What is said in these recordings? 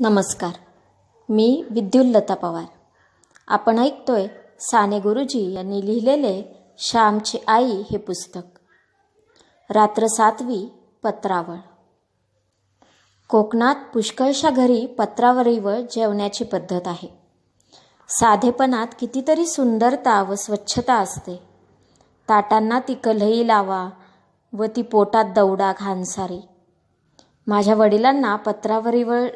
नमस्कार. मी विद्युल्लता पवार. आपण ऐकतोय साने गुरुजी यांनी लिहिलेले श्यामची आई हे पुस्तक. रात्र सातवी पत्रावळ. कोकणात पुष्कळशा घरी पत्रावळीवर जेवण्याची पद्धत आहे. साधेपणात कितीतरी सुंदरता व स्वच्छता असते. ताटांना ती कलही लावा व ती पोटात दौडा घाणसारी. माझ्या वडिलांना पत्रावरीवर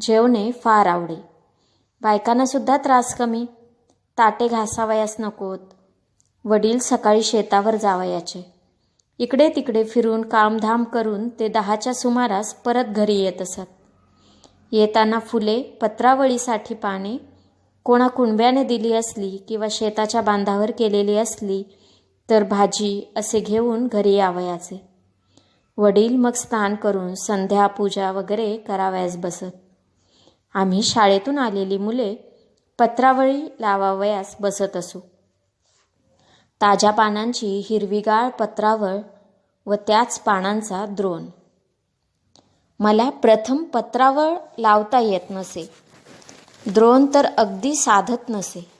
जेवणे फार आवडे. बायकांनासुद्धा त्रास कमी. ताटे घासावयास नकोत. वडील सकाळी शेतावर जावयाचे. इकडे तिकडे फिरून कामधाम करून ते दहाच्या सुमारास परत घरी येत असत. येताना फुले पत्रावळीसाठी पाने कोणा कुणब्याने दिली असली किंवा शेताच्या बांधावर केलेली असली तर भाजी असे घेऊन घरी यावयाचे. वडील मग स्नान करून संध्या पूजा वगैरे करावयास बसत. आम्ही शाळेतून आलेली मुले पत्रावळी लावावयास बसत असू. ताज्या पानांची हिरवीगाळ पत्रावळ व त्याच पानांचा द्रोण. मला प्रथम पत्रावळ लावता येत नसे. द्रोण तर अगदी साधत नसे.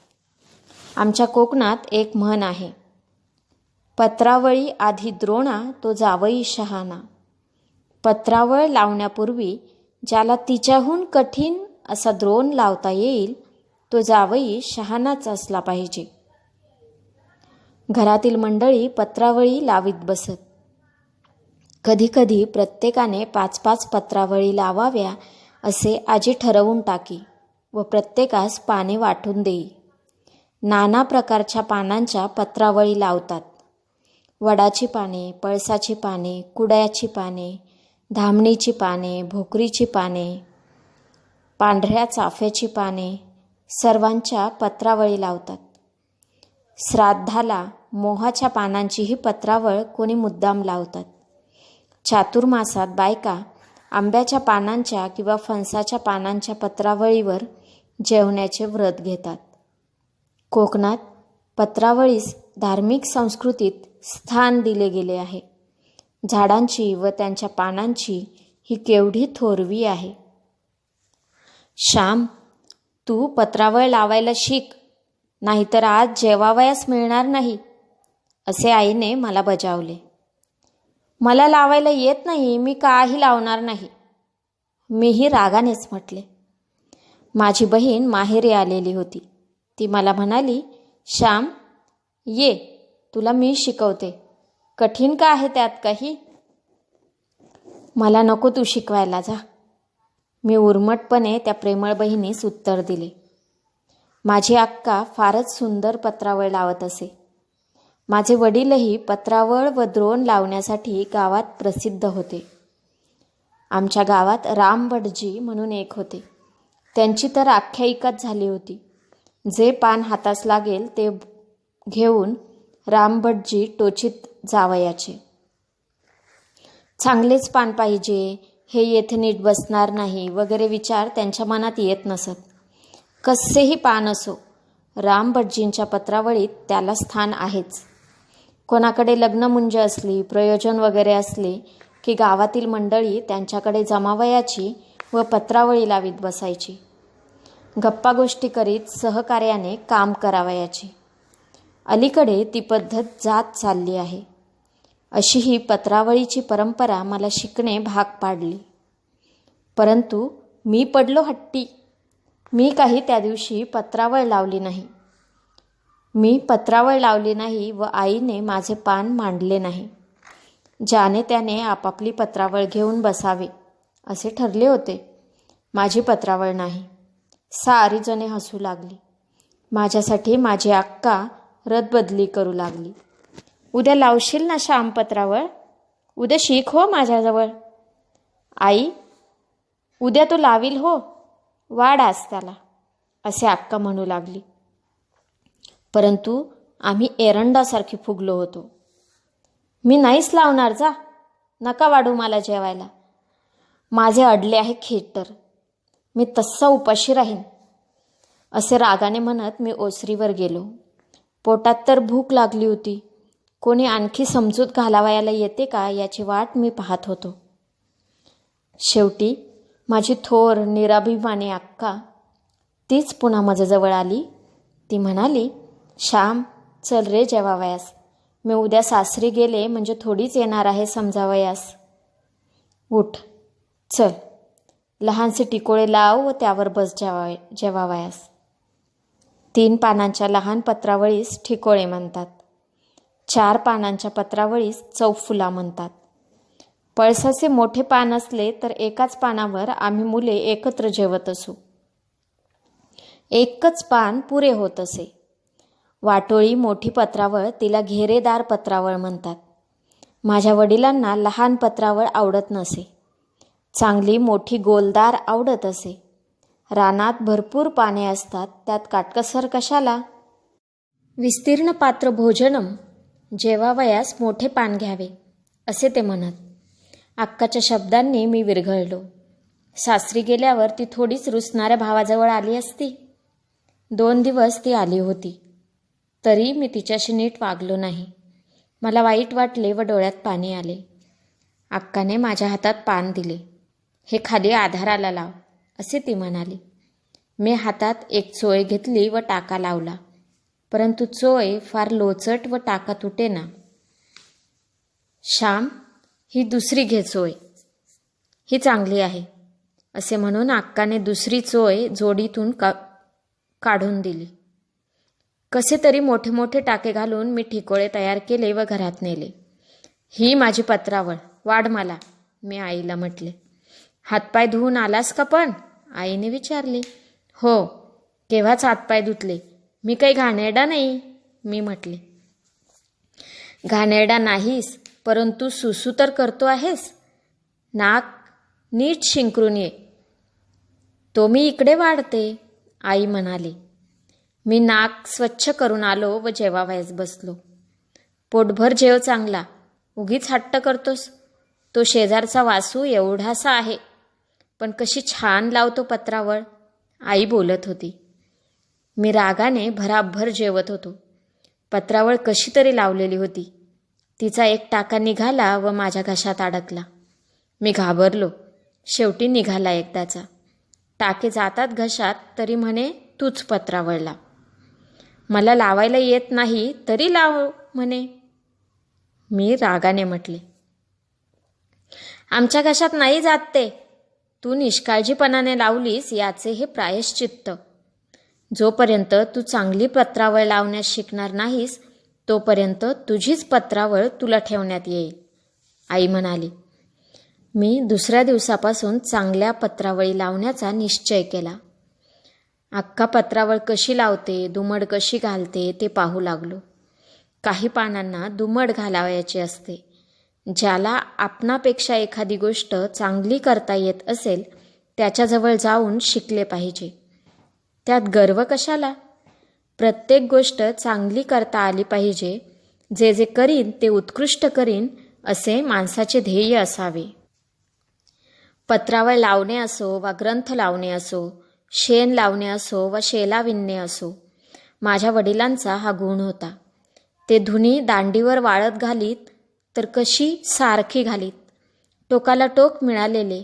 आमच्या कोकणात एक म्हण आहे पत्रावळी आधी द्रोणा तो जावई शहाणा. पत्रावळ लावण्यापूर्वी ज्याला तिच्याहून कठीण असा द्रोण लावता येईल तो जावई शहाणाच असला पाहिजे. घरातील मंडळी पत्रावळी लावीत बसत. कधीकधी प्रत्येकाने पाच पाच पत्रावळी लावाव्या असे आजी ठरवून टाकी व प्रत्येकास पाने वाटून देई. नाना प्रकारच्या पानांच्या पत्रावळी लावतात. वडाची पाने पळसाची पाने कुड्याची पाने धामणीची पाने भोकरीची पाने पांढऱ्या चाफ्याची पाने सर्वांच्या पत्रावळी लावतात. श्राद्धाला मोहाच्या पानांचीही पत्रावळ कोणी मुद्दाम लावतात. चातुर्मासात बायका आंब्याच्या पानांच्या किंवा फणसाच्या पानांच्या पत्रावळीवर जेवण्याचे व्रत घेतात. कोकणात पत्रावळीस धार्मिक संस्कृतीत स्थान दिले गेले आहे. झाडांची व त्यांच्या पानांची ही केवढी थोरवी आहे. श्याम तू पत्रावळ लावायला शिक नाहीतर आज जेवावयास मिळणार नाही असे आईने मला बजावले. मला लावायला येत नाही मी काही लावणार नाही मीही रागानेच म्हटले. माझी बहीण माहेरी आलेली होती. ती मला म्हणाली श्याम ये तुला मी शिकवते. कठीण का आहे त्यात काही? मला नको तू शिकवायला जा. मी उर्मटपणे त्या प्रेमळ बहिणीस उत्तर दिले. माझी अक्का फारच सुंदर पत्रावळ लावत असे. माझे वडीलही पत्रावळ व द्रोण लावण्यासाठी गावात प्रसिद्ध होते. आमच्या गावात रामभटजी म्हणून एक होते. त्यांची तर आख्यायिकाच झाली होती. जे पान हातास लागेल ते घेऊन रामभटजी टोचित जावयाचे. चांगलेच पान पाहिजे हे येथे नीट बसणार नाही वगैरे विचार त्यांच्या मनात येत नसत. कसेही पान असो राम भटजींच्या पत्रावळीत त्याला स्थान आहेच. कोणाकडे लग्नमुंज असली प्रयोजन वगैरे असले की गावातील मंडळी त्यांच्याकडे जमावयाची व पत्रावळी लावीत बसायची. गप्पा गोष्टी करीत सहकार्याने काम करावयाचे. अलीकडे ती पद्धत जात चालली आहे. अशी ही पत्रावळीची परंपरा मला शिकणे भाग पाडली. परंतु मी पडलो हट्टी. मी काही त्या दिवशी पत्रावळ लावली नाही. मी पत्रावळ लावली नाही व आईने माझे पान मांडले नाही. ज्याने त्याने आपापली पत्रावळ घेऊन बसावे असे ठरले होते. माझी पत्रावळ नाही. सारी जणे हसू लागली. माझ्यासाठी माझी अक्का रदबदली करू लागली. उद्या लावशील ना श्यामपत्रावर उद्या शिक हो माझ्याजवळ. आई उद्या तो लावील हो? वाढ आज त्याला असे अक्का म्हणू लागली. परंतु आम्ही एरंडासारखी फुगलो होतो. मी नाहीच लावणार जा नका वाढू मला जेवायला. माझे अडले आहे खेटर मी तस्सा उपाशी राहीन असे रागाने म्हणत मी ओसरीवर गेलो. पोटात तर भूक लागली होती. कोणी आणखी समजूत घालावयाला येते का याची वाट मी पाहत होतो. शेवटी माझी थोर निराभिमानी अक्का तीच पुन्हा माझ्याजवळ आली. ती म्हणाली श्याम चल रे जेवावयास. मी उद्या सासरी गेले म्हणजे थोडीच येणार आहे समजावयास. उठ चल. लहानसे टिकोळे लाव व त्यावर बस जेवाय जेवावयास. तीन पानांच्या लहान पत्रावळीस ठिकोळे म्हणतात. चार पानांच्या पत्रावळीस चौफुला म्हणतात. पळसाचे मोठे पान असले तर एकाच पानावर आम्ही मुले एकत्र जेवत असू. एकच पान पुरे होत असे. वाटोळी मोठी पत्रावळ तिला घेरेदार पत्रावळ म्हणतात. माझ्या वडिलांना लहान पत्रावळ आवडत नसे. चांगली मोठी गोलदार आवडत असे. रानात भरपूर पाने असतात त्यात काटकसर कशाला? विस्तीर्ण पात्र भोजनम जेवावयास मोठे पान घ्यावे असे ते म्हणत. अक्काच्या शब्दांनी मी विरघळलो. सासरी गेल्यावर ती थोडीच रुसणाऱ्या भावाजवळ आली असती. दोन दिवस ती आली होती. तरी मी तिच्याशी नीट वागलो नाही. मला वाईट वाटले व डोळ्यात पाणी आले. अक्काने माझ्या हातात पान दिले. हे खाली आधाराला लाव. असे ती म्हणाली. मी हातात एक चोय घेतली व टाका लावला. परंतु चोय फार लोचट व टाका तुटेना श्याम ही दुसरी घे चोय. ही चांगली आहे असे म्हणून अक्काने दुसरी चोय जोडीतून का काढून दिली. कसे तरी मोठे मोठे टाके घालून मी ठिकोळे तयार केले व घरात नेले. ही माझी पत्रावळ वाढ मला मी आईला म्हटले. हातपाय धुवून आलास का पण? आईने विचारले हो केव्हाच हातपाय धुतले? मी काही घाणेरडा नाही मी म्हटले. घाणेरडा नाहीस परंतु सुसू तर करतो आहेस. नाक नीट शिंकरून ये. तो मी इकडे वाढते आई म्हणाली. मी नाक स्वच्छ करून आलो व जेवावयास बसलो. पोटभर जेव चांगला. उगीच हट्ट करतोस. तो शेजारचा वासू एवढासा आहे. पण कशी छान लावतो पत्रावळ आई बोलत होती. मी रागाने भराभर जेवत होतो. पत्रावळ कशी तरी लावलेली होती. तिचा एक टाका निघाला व माझ्या घशात अडकला. मी घाबरलो. शेवटी निघाला एकदाचा. टाके जातात घशात तरी म्हणे तूच पत्रावळला मला लावायला येत नाही तरी लाव म्हणे. मी रागाने म्हटले. आमच्या घशात नाही जात ते. तू निष्काळजीपणाने लावलीस याचे हे प्रायश्चित्त. जोपर्यंत तू चांगली पत्रावळ लावण्यास शिकणार नाहीस तोपर्यंत तुझीच पत्रावळ तुला ठेवण्यात येईल. आई म्हणाली मी दुसऱ्या दिवसापासून चांगल्या पत्रावळी लावण्याचा निश्चय केला. अख्खा पत्रावळ कशी लावते दुमड कशी घालते ते पाहू लागलो. काही पानांना दुमड घालावयाची असते. ज्याला आपणापेक्षा एखादी गोष्ट चांगली करता येत असेल त्याच्याजवळ जाऊन शिकले पाहिजे. त्यात गर्व कशाला? प्रत्येक गोष्ट चांगली करता आली पाहिजे जे जे करीन ते उत्कृष्ट करीन असे माणसाचे ध्येय असावे. पत्रावर लावणे असो वा ग्रंथ लावणे असो शेण लावणे असो वा शेला विणणे असो माझ्या वडिलांचा हा गुण होता. ते धुनी दांडीवर वाळत घालीत तर कशी सारखी घालीत. टोकाला टोक मिळालेले.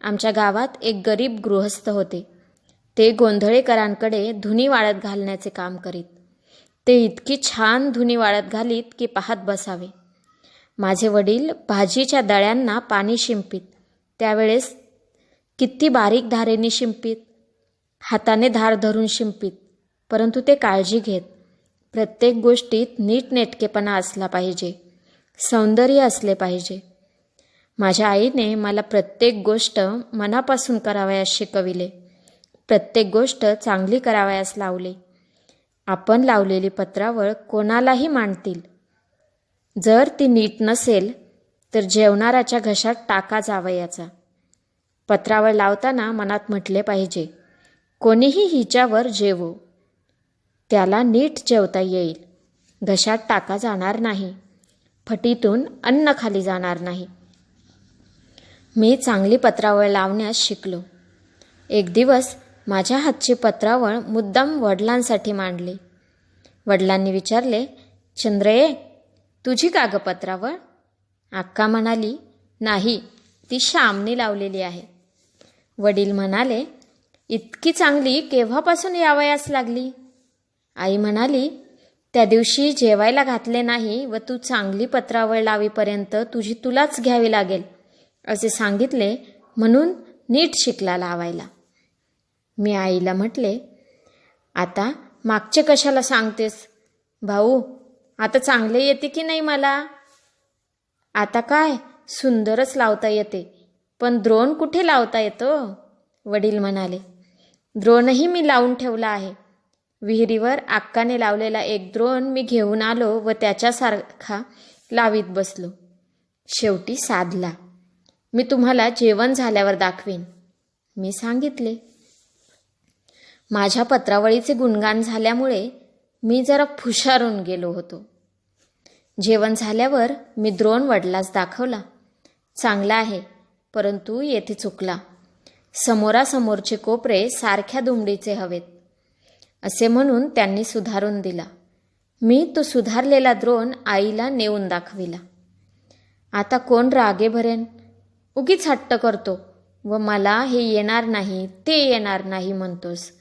आमच्या गावात एक गरीब गृहस्थ होते. ते गोंधळेकरांकडे धुनी वाळत घालण्याचे काम करीत. ते इतकी छान धुनी वाळत घालीत की पाहत बसावे. माझे वडील भाजीच्या दळ्यांना पाणी शिंपीत. त्यावेळेस किती बारीक धारेने शिंपीत. हाताने धार धरून शिंपीत. परंतु ते काळजी घेत. प्रत्येक गोष्टीत नीटनेटकेपणा असला पाहिजे. सौंदर्य असले पाहिजे. माझ्या आईने मला प्रत्येक गोष्ट मनापासून करावयास शिकविले. प्रत्येक गोष्ट चांगली करावयास लावले. आपण लावलेली पत्रावळ कोणालाही मांडतील. जर ती नीट नसेल तर जेवणाराच्या घशात टाका जावयाचा. पत्रावळ लावताना मनात म्हटले पाहिजे कोणीही हिच्यावर जेवो. त्याला नीट जेवता येईल. घशात टाका जाणार नाही. फटीतून अन्न खाली जाणार नाही. मी चांगली पत्रावळ लावण्यास शिकलो. एक दिवस माझ्या हातची पत्रावळ मुद्दाम वडिलांसाठी मांडली. वडिलांनी विचारले चंद्रये तुझी कागपत्रावळ पत्रावळ? अक्का म्हणाली नाही ती श्यामने लावलेली आहे. वडील म्हणाले इतकी चांगली केव्हापासून यावयास लागली? आई म्हणाली त्या दिवशी जेवायला घातले नाही व तू चांगली पत्रावळ लावीपर्यंत तुझी तुलाच घ्यावी लागेल असे सांगितले. म्हणून नीट शिकला लावायला. मी आईला म्हटले आता मागचे कशाला सांगतेस? भाऊ आता चांगले येते की नाही मला? आता काय? सुंदरच लावता येते. पण द्रोण कुठे लावता येतो? वडील म्हणाले. द्रोणही मी लावून ठेवला आहे. विहिरीवर आक्काने लावलेला एक द्रोण मी घेऊन आलो व त्याच्यासारखा लावीत बसलो. शेवटी साधला. मी तुम्हाला जेवण झाल्यावर दाखवीन. मी सांगितले. माझ्या पत्रावळीचे गुणगान झाल्यामुळे मी जरा फुशारून गेलो होतो. जेवण झाल्यावर मी द्रोण वडलास दाखवला. चांगला आहे परंतु येथे चुकला. समोरासमोरचे कोपरे सारख्या दुमडीचे हवेत. असे म्हणून त्यांनी सुधारून दिला. मी तो सुधारलेला द्रोण आईला नेऊन दाखविला. आता कोण रागे भरेन? उगीच हट्ट करतो. व मला हे येणार नाही ते येणार नाही म्हणतोस.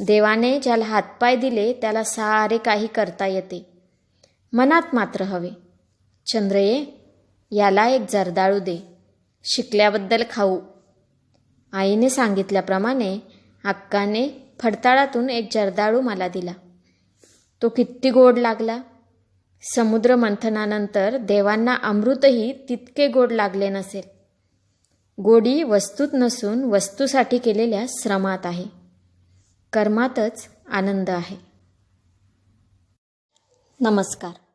देवाने ज्याला हातपाय दिले त्याला सारे काही करता येते. मनात मात्र हवे. चंद्रये याला एक जर्दाळू दे. शिकल्याबद्दल खाऊ. आईने सांगितल्याप्रमाणे अक्काने फडताळातून एक जर्दाळू मला दिला. तो किती गोड लागला. समुद्र मंथनानंतर देवांना अमृतही तितके गोड लागले नसेल. गोडी वस्तूत नसून वस्तूसाठी केलेल्या श्रमात आहे. कर्मातच आनंद आहे. नमस्कार.